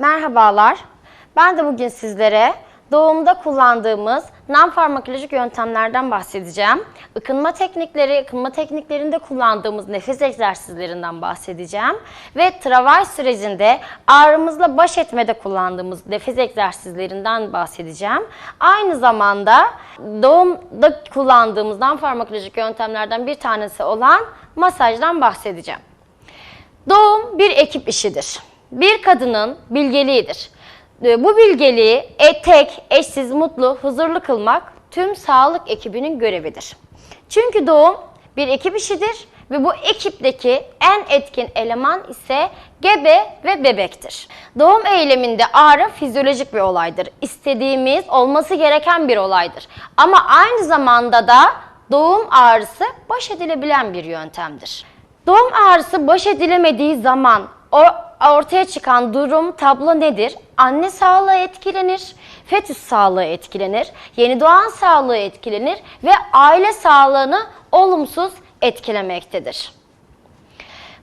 Merhabalar. Ben de bugün sizlere doğumda kullandığımız non-farmakolojik yöntemlerden bahsedeceğim. Ikınma teknikleri, ıkınma tekniklerinde kullandığımız nefes egzersizlerinden bahsedeceğim. Ve travay sürecinde ağrımızla baş etmede kullandığımız nefes egzersizlerinden bahsedeceğim. Aynı zamanda doğumda kullandığımız non-farmakolojik yöntemlerden bir tanesi olan masajdan bahsedeceğim. Doğum bir ekip işidir. Bir kadının bilgeliğidir. Ee, Bu bilgeliği tek, eşsiz, mutlu, huzurlu kılmak tüm sağlık ekibinin görevidir. Çünkü doğum bir ekip işidir ve bu ekipteki en etkin eleman ise gebe ve bebektir. Doğum eyleminde ağrı fizyolojik bir olaydır. İstediğimiz, olması gereken bir olaydır. Ama aynı zamanda da doğum ağrısı baş edilebilen bir yöntemdir. Doğum ağrısı baş edilemediği zaman o ortaya çıkan durum, tablo nedir? Anne sağlığı etkilenir, fetüs sağlığı etkilenir, yeni doğan sağlığı etkilenir ve aile sağlığını olumsuz etkilemektedir.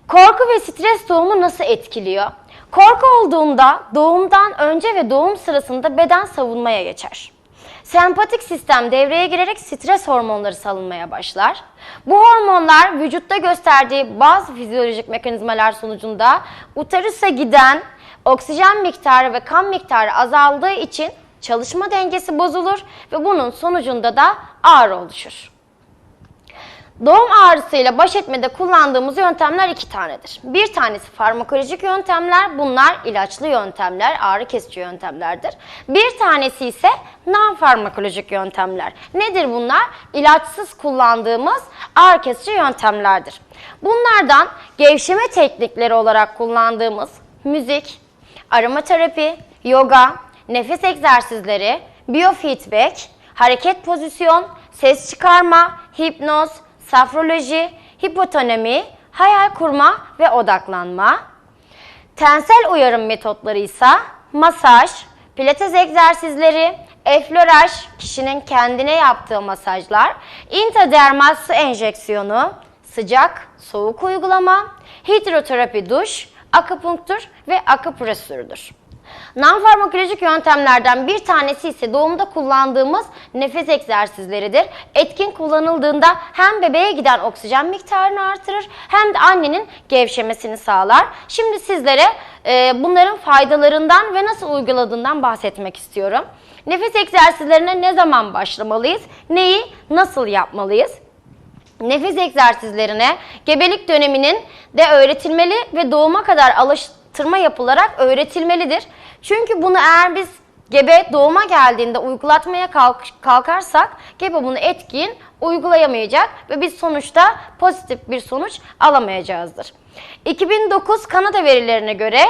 Korku ve stres doğumu nasıl etkiliyor? Korku olduğunda doğumdan önce ve doğum sırasında beden savunmaya geçer. Sempatik sistem devreye girerek stres hormonları salınmaya başlar. Bu hormonlar vücutta gösterdiği bazı fizyolojik mekanizmalar sonucunda uterusa giden oksijen miktarı ve kan miktarı azaldığı için çalışma dengesi bozulur ve bunun sonucunda da ağrı oluşur. Doğum ağrısıyla baş etmede kullandığımız yöntemler iki tanedir. Bir tanesi farmakolojik yöntemler, bunlar ilaçlı yöntemler, ağrı kesici yöntemlerdir. Bir tanesi ise non-farmakolojik yöntemler. Nedir bunlar? İlaçsız kullandığımız ağrı kesici yöntemlerdir. Bunlardan gevşeme teknikleri olarak kullandığımız müzik, aromaterapi, yoga, nefes egzersizleri, biofeedback, hareket pozisyon, ses çıkarma, hipnoz, safroloji, hipotonemi, hayal kurma ve odaklanma. Tensel uyarım metotları ise masaj, pilates egzersizleri, efloraj, kişinin kendine yaptığı masajlar, intradermal su enjeksiyonu, sıcak, soğuk uygulama, hidroterapi duş, akupunktur ve akupresürdür. Non-farmakolojik yöntemlerden bir tanesi ise doğumda kullandığımız nefes egzersizleridir. Etkin kullanıldığında hem bebeğe giden oksijen miktarını artırır hem de annenin gevşemesini sağlar. Şimdi sizlere e, bunların faydalarından ve nasıl uyguladığından bahsetmek istiyorum. Nefes egzersizlerine ne zaman başlamalıyız? Neyi nasıl yapmalıyız? Nefes egzersizlerine gebelik döneminin de öğretilmeli ve doğuma kadar alıştırma yapılarak öğretilmelidir. Çünkü bunu eğer biz gebe doğuma geldiğinde uygulatmaya kalk- kalkarsak gebe bunu etkin uygulayamayacak ve biz sonuçta pozitif bir sonuç alamayacağızdır. 2009 Kanada verilerine göre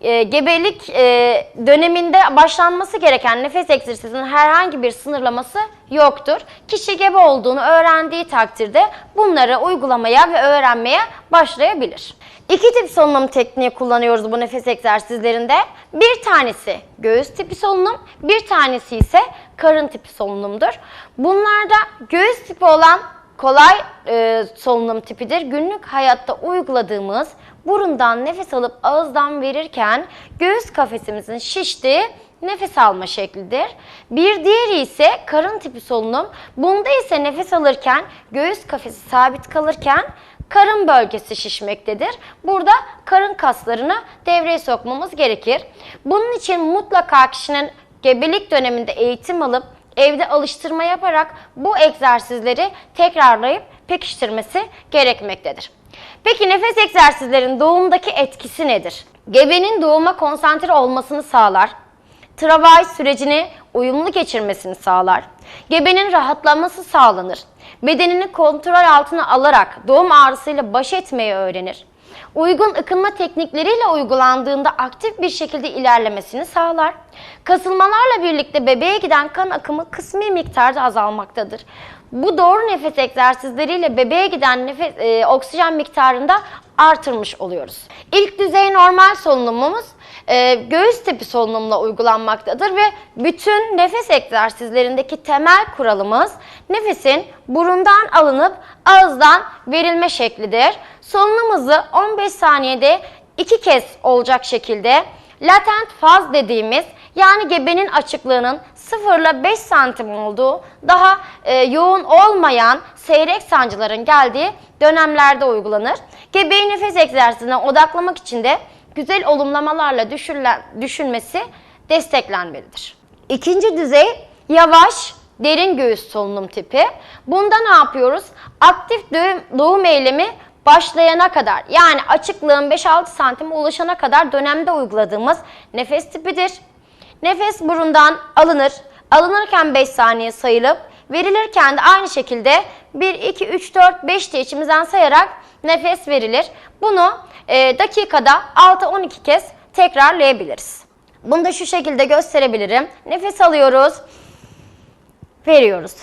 e, gebelik e, döneminde başlanması gereken nefes egzersizinin herhangi bir sınırlaması yoktur. Kişi gebe olduğunu öğrendiği takdirde bunları uygulamaya ve öğrenmeye başlayabilir. İki tip solunum tekniği kullanıyoruz bu nefes egzersizlerinde. Bir tanesi göğüs tipi solunum, bir tanesi ise karın tipi solunumdur. Bunlarda göğüs tipi olan kolay e, solunum tipidir. Günlük hayatta uyguladığımız burundan nefes alıp ağızdan verirken göğüs kafesimizin şiştiği nefes alma şeklidir. Bir diğeri ise karın tipi solunum. Bunda ise nefes alırken göğüs kafesi sabit kalırken karın bölgesi şişmektedir. Burada karın kaslarını devreye sokmamız gerekir. Bunun için mutlaka kişinin gebelik döneminde eğitim alıp evde alıştırma yaparak bu egzersizleri tekrarlayıp pekiştirmesi gerekmektedir. Peki nefes egzersizlerin doğumdaki etkisi nedir? Gebenin doğuma konsantre olmasını sağlar. Travay sürecini uyumlu geçirmesini sağlar. Gebenin rahatlaması sağlanır. Bedenini kontrol altına alarak doğum ağrısıyla baş etmeyi öğrenir. Uygun ıkınma teknikleriyle uygulandığında aktif bir şekilde ilerlemesini sağlar. Kasılmalarla birlikte bebeğe giden kan akımı kısmi miktarda azalmaktadır. Bu doğru nefes egzersizleriyle bebeğe giden nefes, e, oksijen miktarında artırmış oluyoruz. İlk düzey normal solunumumuz e, göğüs tipi solunumla uygulanmaktadır ve bütün nefes egzersizlerindeki temel kuralımız nefesin burundan alınıp ağızdan verilme şeklidir. Solunum hızı 15 saniyede iki kez olacak şekilde latent faz dediğimiz yani gebenin açıklığının 0 ile 5 santim olduğu daha e, yoğun olmayan seyrek sancıların geldiği dönemlerde uygulanır. Gebeyi nefes egzersizine odaklamak için de güzel olumlamalarla düşünle, düşünmesi desteklenmelidir. İkinci düzey yavaş derin göğüs solunum tipi. Bunda ne yapıyoruz? Aktif doğum, doğum eylemi başlayana kadar yani açıklığın 5-6 santime ulaşana kadar dönemde uyguladığımız nefes tipidir. Nefes burundan alınır. Alınırken 5 saniye sayılıp verilirken de aynı şekilde 1, 2, 3, 4, 5 diye içimizden sayarak nefes verilir. Bunu e, dakikada 6-12 kez tekrarlayabiliriz. Bunu da şu şekilde gösterebilirim. Nefes alıyoruz. Veriyoruz.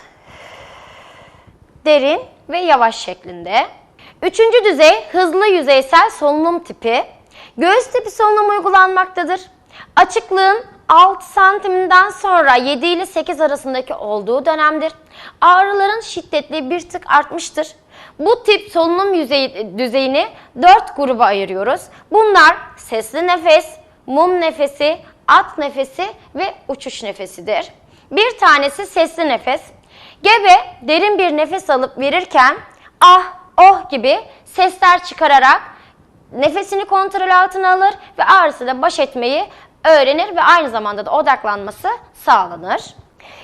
Derin ve yavaş şeklinde. Üçüncü düzey hızlı yüzeysel solunum tipi. Göğüs tipi solunum uygulanmaktadır. Açıklığın 6 santimden sonra 7 ile 8 arasındaki olduğu dönemdir. Ağrıların şiddetli bir tık artmıştır. Bu tip solunum yüzeyi, düzeyini 4 gruba ayırıyoruz. Bunlar sesli nefes, mum nefesi, at nefesi ve uçuş nefesidir. Bir tanesi sesli nefes. Gebe derin bir nefes alıp verirken ah, oh gibi sesler çıkararak nefesini kontrol altına alır ve ağrısıyla baş etmeyi öğrenir ve aynı zamanda da odaklanması sağlanır.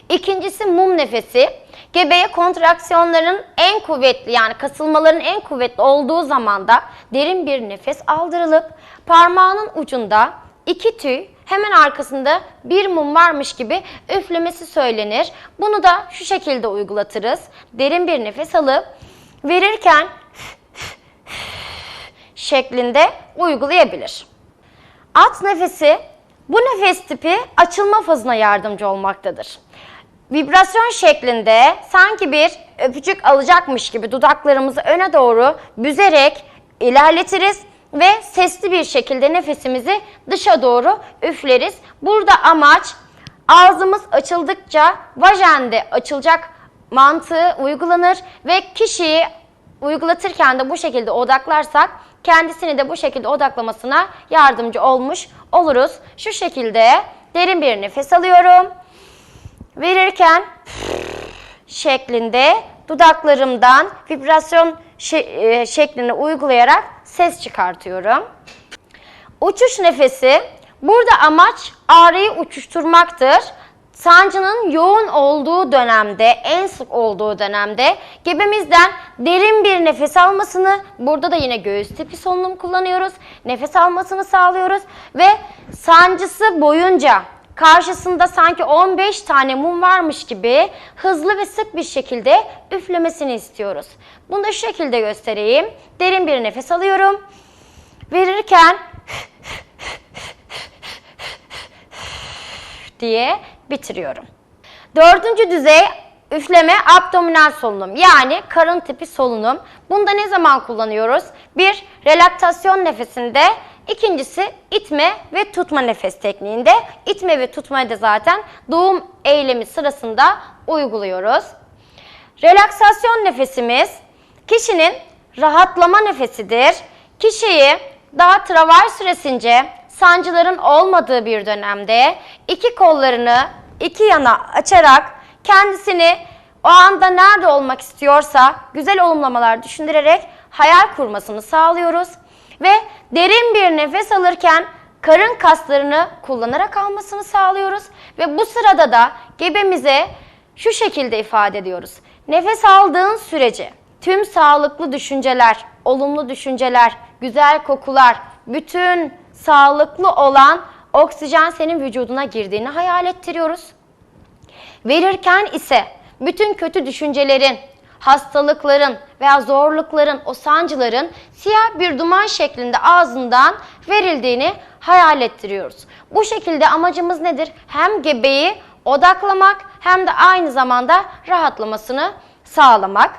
İkincisi mum nefesi. Gebeye kontraksiyonların en kuvvetli yani kasılmaların en kuvvetli olduğu zamanda derin bir nefes aldırılıp parmağının ucunda iki tüy hemen arkasında bir mum varmış gibi üflemesi söylenir. Bunu da şu şekilde uygulatırız. Derin bir nefes alıp verirken şeklinde uygulayabilir. At nefesi bu nefes tipi açılma fazına yardımcı olmaktadır. Vibrasyon şeklinde sanki bir öpücük alacakmış gibi dudaklarımızı öne doğru büzerek ilerletiriz ve sesli bir şekilde nefesimizi dışa doğru üfleriz. Burada amaç ağzımız açıldıkça vajende açılacak mantığı uygulanır ve kişiyi uygulatırken de bu şekilde odaklarsak kendisini de bu şekilde odaklamasına yardımcı olmuş oluruz. Şu şekilde derin bir nefes alıyorum. Verirken şeklinde dudaklarımdan vibrasyon e, şeklini uygulayarak ses çıkartıyorum. Uçuş nefesi burada amaç ağrıyı uçuşturmaktır. Sancının yoğun olduğu dönemde, en sık olduğu dönemde gebemizden derin bir nefes almasını, burada da yine göğüs tipi solunum kullanıyoruz. Nefes almasını sağlıyoruz ve sancısı boyunca karşısında sanki 15 tane mum varmış gibi hızlı ve sık bir şekilde üflemesini istiyoruz. Bunu da şu şekilde göstereyim. Derin bir nefes alıyorum. Verirken diye bitiriyorum. Dördüncü düzey üfleme abdominal solunum yani karın tipi solunum. Bunda ne zaman kullanıyoruz? Bir, relaktasyon nefesinde, ikincisi itme ve tutma nefes tekniğinde. İtme ve tutmayı da zaten doğum eylemi sırasında uyguluyoruz. Relaksasyon nefesimiz kişinin rahatlama nefesidir. Kişiyi daha travay süresince sancıların olmadığı bir dönemde iki kollarını iki yana açarak kendisini o anda nerede olmak istiyorsa güzel olumlamalar düşündürerek hayal kurmasını sağlıyoruz. Ve derin bir nefes alırken karın kaslarını kullanarak almasını sağlıyoruz. Ve bu sırada da gebemize şu şekilde ifade ediyoruz. Nefes aldığın sürece tüm sağlıklı düşünceler, olumlu düşünceler, güzel kokular, bütün sağlıklı olan oksijen senin vücuduna girdiğini hayal ettiriyoruz. Verirken ise bütün kötü düşüncelerin, hastalıkların veya zorlukların, o sancıların siyah bir duman şeklinde ağzından verildiğini hayal ettiriyoruz. Bu şekilde amacımız nedir? Hem gebeyi odaklamak hem de aynı zamanda rahatlamasını sağlamak.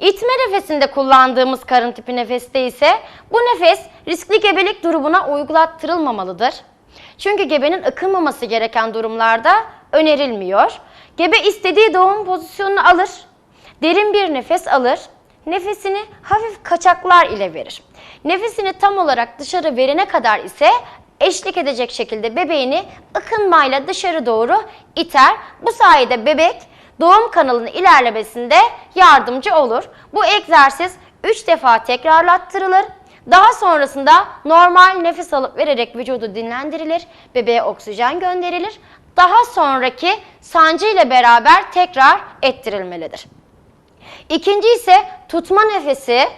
İtme nefesinde kullandığımız karın tipi nefeste ise bu nefes riskli gebelik durumuna uygulattırılmamalıdır. Çünkü gebenin ıkınmaması gereken durumlarda önerilmiyor. Gebe istediği doğum pozisyonunu alır, derin bir nefes alır, nefesini hafif kaçaklar ile verir. Nefesini tam olarak dışarı verene kadar ise eşlik edecek şekilde bebeğini ıkınmayla dışarı doğru iter. Bu sayede bebek doğum kanalının ilerlemesinde yardımcı olur. Bu egzersiz 3 defa tekrarlattırılır. Daha sonrasında normal nefes alıp vererek vücudu dinlendirilir, bebeğe oksijen gönderilir. Daha sonraki sancı ile beraber tekrar ettirilmelidir. İkinci ise tutma nefesi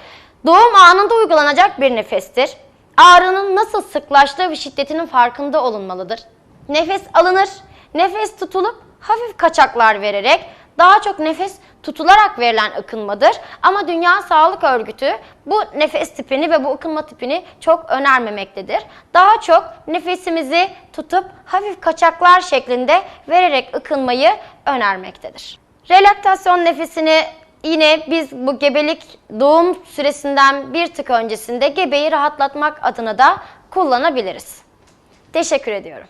doğum anında uygulanacak bir nefestir. Ağrının nasıl sıklaştığı ve şiddetinin farkında olunmalıdır. Nefes alınır, nefes tutulup hafif kaçaklar vererek daha çok nefes tutularak verilen ıkınmadır. Ama Dünya Sağlık Örgütü bu nefes tipini ve bu ıkınma tipini çok önermemektedir. Daha çok nefesimizi tutup hafif kaçaklar şeklinde vererek ıkınmayı önermektedir. Relaktasyon nefesini yine biz bu gebelik doğum süresinden bir tık öncesinde gebeyi rahatlatmak adına da kullanabiliriz. Teşekkür ediyorum.